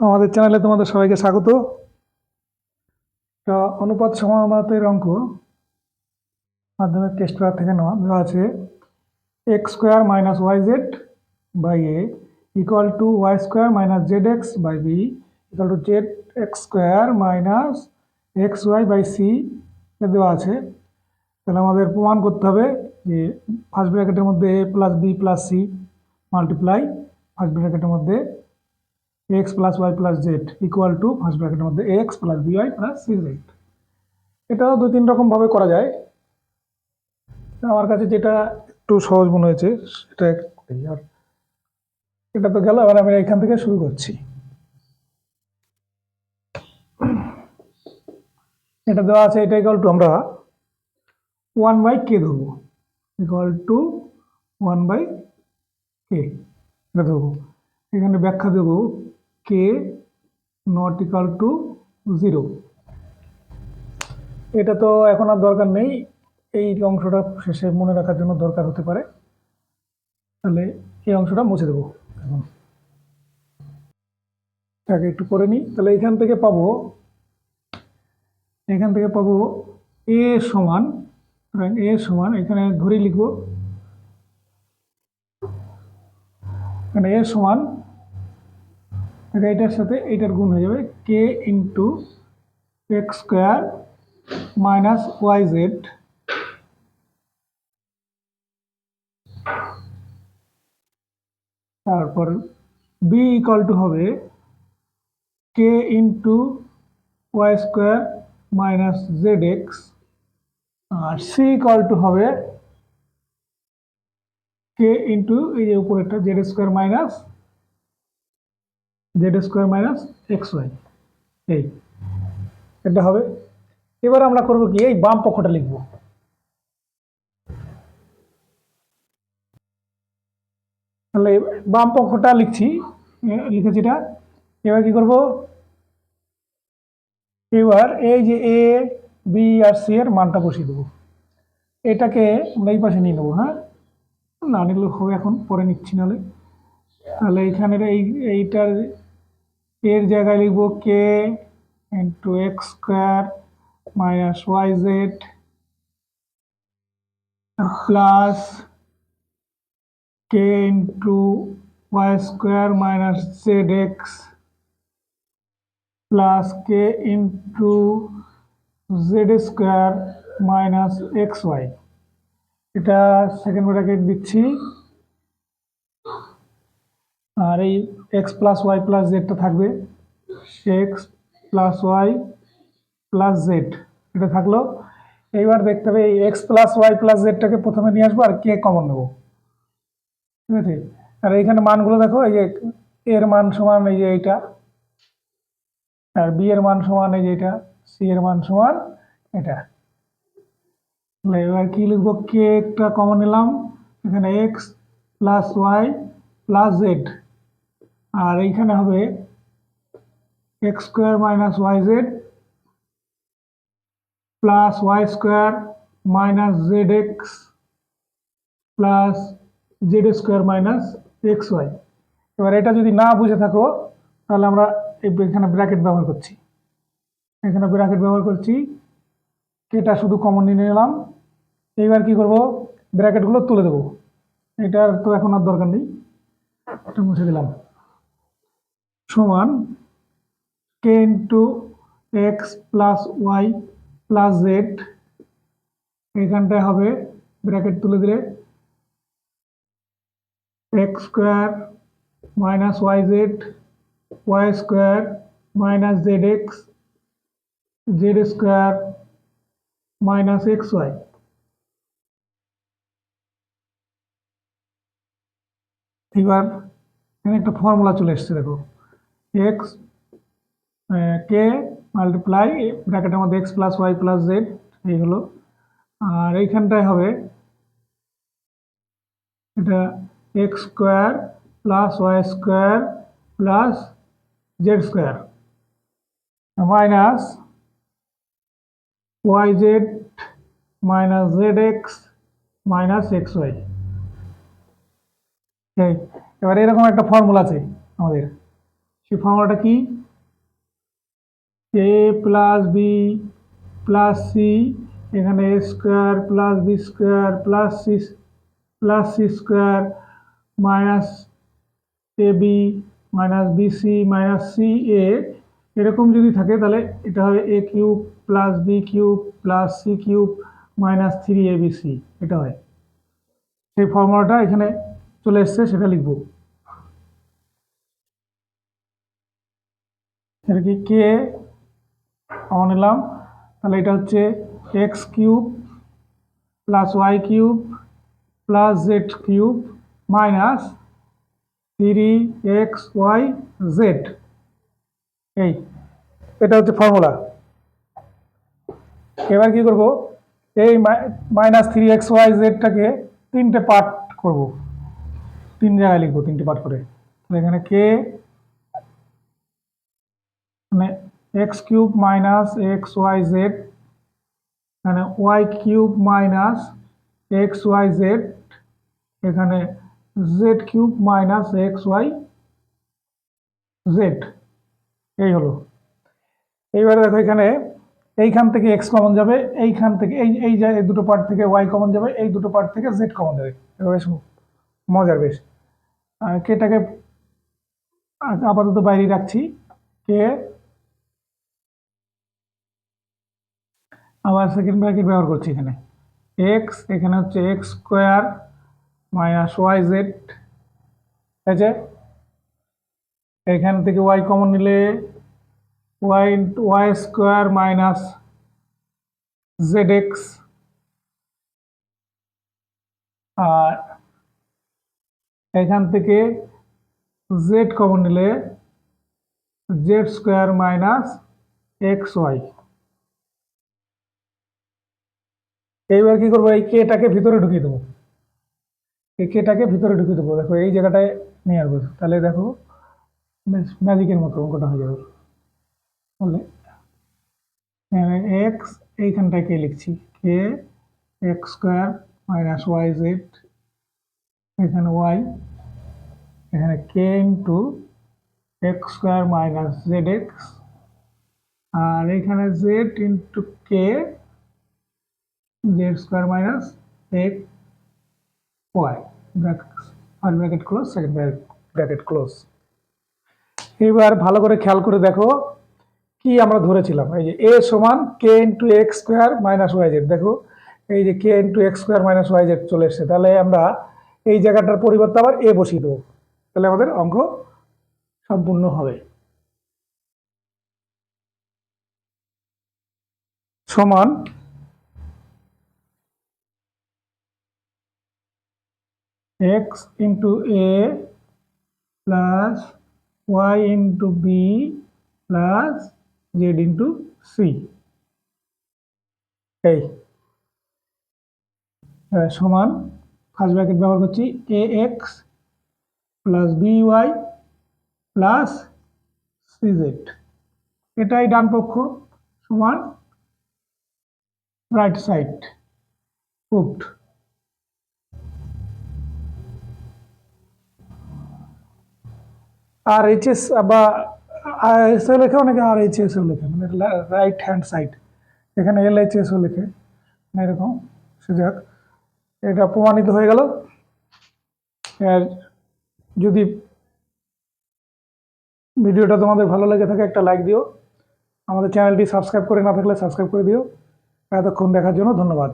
আমাদের চ্যানেলে তোমাদের সবাইকে স্বাগত। অনুপাত সমানুপাতের অঙ্ক মাধ্যমিক টেস্ট পেপার থেকে নেওয়া। দেওয়া আছে x square minus y z by a equal to y square minus z x by b equal to z x square minus x y by c দেওয়া আছে। তাহলে আমাদের প্রমাণ করতে হবে যে ফার্স্ট ব্র্যাকেটের মধ্যে a plus b plus c multiply first ব্র্যাকেটের মধ্যে x plus y plus z equal to first ব্র্যাকেটের মধ্যে x plus b y plus c z এটাও দু তিন রকমভাবে করা যায়। আমার কাছে যেটা একটু সহজ মনে হয়েছে, সেটা এটা তো গেল, এবার আমি এখান থেকে শুরু করছি। এটা দেওয়া আছে, এটা ইকুয়াল টু আমরা ওয়ান বাই কে ধরবো। Equal to one by k এটা ধরবো। এখানে ব্যাখ্যা দেব k not equal to zero এটা তো এখন আর দরকার নেই। এই অংশটা শেষে মনে রাখার জন্য দরকার হতে পারে। তাহলে এই অংশটা মুছে দেবো এখন। এটাকে একটু করে নিই। তাহলে এখান থেকে পাবো, এখান থেকে পাবো এ সমান এ সমান, এখানে ধরে লিখব। এখানে এ সমান এটা এটার সাথে এইটার গুণ হয়ে যাবে k into x square minus y z তারপর বি ইকাল টু হবে k into y square minus z x R C equal to হবে কে ইন্টু এই যে উপরেরটা z square minus z square minus x y এই, এটা হবে। এবার আমরা করব কি, এই বাম পক্ষটা লিখব। তাহলে বাম পক্ষটা লিখছি লিখেছি এটা। এবার কি করব? এবার এই যে এ বি আর সি এর মানটা বসিয়ে দেবো। এটাকে আমরা এই পাশে নিয়ে নেব হ্যাঁ? না নিলে হবে এখন, পরে নিচ্ছি নাহলে। তাহলে এইখানের এই, এইটার এর জায়গায় লিখব k into x square minus y z plus k into y square minus z x plus k into z square minus x y এটা সেকেন্ড ব্র্যাকেট দিচ্ছি। আর এই এক্স প্লাস ওয়াই প্লাস জেডটা থাকবে। X plus y plus z এটা থাকল। এইবার দেখতে হবে এই এক্স প্লাস ওয়াই প্লাস জেডটাকে প্রথমে নিয়ে আসব আর কে কমন নেব। ঠিক আছে? আর এইখানে মানগুলো দেখো, এই যে এর মান সমান এই যে এইটা, আর বি এর মান সমান এই যে এটা সি এর মান সমান এটা। এবার কি লিখব? কে একটা কমন নিলাম। এখানে x plus y plus z আর এইখানে হবে x square minus y z plus y square minus z x plus z square minus x y এবার এটা যদি না বুঝে থাকো, তাহলে আমরা এখানে ব্র্যাকেট ব্যবহার করছি। এখানে ব্র্যাকেট ব্যবহার করছি, এটা শুধু কমন নিয়ে নিলাম। এইবার কি করব? ব্র্যাকেটগুলো তুলে দেবো। এটার তো এখন আর দরকার নেই। এটা মুছে দিলাম। সমান k into x plus y plus z এখানটায় হবে ব্র্যাকেট তুলে দিলে x square minus y z y square minus z x z square minus x y এবার এখানে একটা ফর্মুলা চলে এসছে, দেখো। এক্স কে মাল্টিপ্লাই ব্র্যাকেটের মধ্যে x plus y plus z এই হলো। আর এইখানটায় হবে, এটা x square plus y square plus z square minus y z minus z x minus x y এবার এরকম একটা ফর্মুলা আছে আমাদের। সেই ফর্মুলাটা কি? A plus b plus c এখানে a square plus b square plus c plus c square minus a b minus b c minus c a এরকম যদি থাকে, তাহলে এটা হবে a cube plus b cube plus c cube minus three a b c এটা হয়। সেই ফর্মুলাটা এখানে চলে এসছে, সেটা লিখব। এটা কি কে আমার এলাম তাহলে এটা হচ্ছে x cube plus y cube plus z cube minus three x y z এই, এটা হচ্ছে ফর্মুলা এবার কি করব? এই মাইনাস থ্রি এক্স ওয়াই জেডটাকে তিনটে পার্ট করব। তিন জায়গায় লিখব, তিনটে পার্ট করে। এখানে কে মানে x cube minus x y z এখানে y cube minus x y z এখানে z cube minus x y z এই হলো। এইবারে দেখো এখানে এইখান থেকে এক্স কমন যাবে, এইখান থেকে এই এই যে এই দুটো পার্ট থেকে ওয়াই কমন যাবে, এই দুটো পার্ট থেকে জেড কমন যাবে। বেশ মজার বেশ। কেটাকে আপাতত বাইরে রাখছি, কে আবার সেকেন্ড ব্র্যাকেট ব্যবহার করছি এখানে। এক্স এখানে হচ্ছে x square minus y z আছে এখান থেকে ওয়াই কমন নিলে y y square minus z x আর এখান থেকে জেড কমন নিলে z square minus x y এইবার কি করব? এই কেটাকে ভিতরে ঢুকিয়ে দেবো। এই কেটাকে ভিতরে ঢুকিয়ে দেবো। দেখো, এই জায়গাটায় নিয়ে আসব। তাহলে দেখো ম্যাজিকের মতো অঙ্কটা হয়ে যাবে। বলে এক্স এইখানটায় কে লিখছি? K x square minus y z এখানে ওয়াই এখানে k into x square minus z x আর এখানে z into k z square minus x y bracket bracket close second bracket close এবার ভালো করে খেয়াল করে দেখো কি আমরা ধরেছিলাম। এই যে এ সমান k into x square minus y z দেখো, এই যে k into x square minus y z চলে এসছে। তাহলে আমরা এই জায়গাটার পরিবর্তে আবার এ বসিয়ে দেবো। তাহলে আমাদের অঙ্ক সম্পূর্ণ হবে। সমান x into a plus y into b plus z into c এই। সমান ফার্স্ট ব্র্যাকেট ব্যবহার করছি a x plus b y plus c z এটাই ডান পক্ষ সমান right side proved RHS বা এসও লেখে অনেকে আর এইচ এইচএসও লেখে মানে রাইট হ্যান্ড সাইড এখানে এল এইচ এইচএসও লেখে মানে এরকম, সে যাক। এটা প্রমাণিত হয়ে গেল। আর যদি ভিডিওটা তোমাদের ভালো লেগে থাকে, একটা লাইক দিও। আমাদের চ্যানেলটি সাবস্ক্রাইব করে না থাকলে সাবস্ক্রাইব করে দিও। এতক্ষণ দেখার জন্য ধন্যবাদ।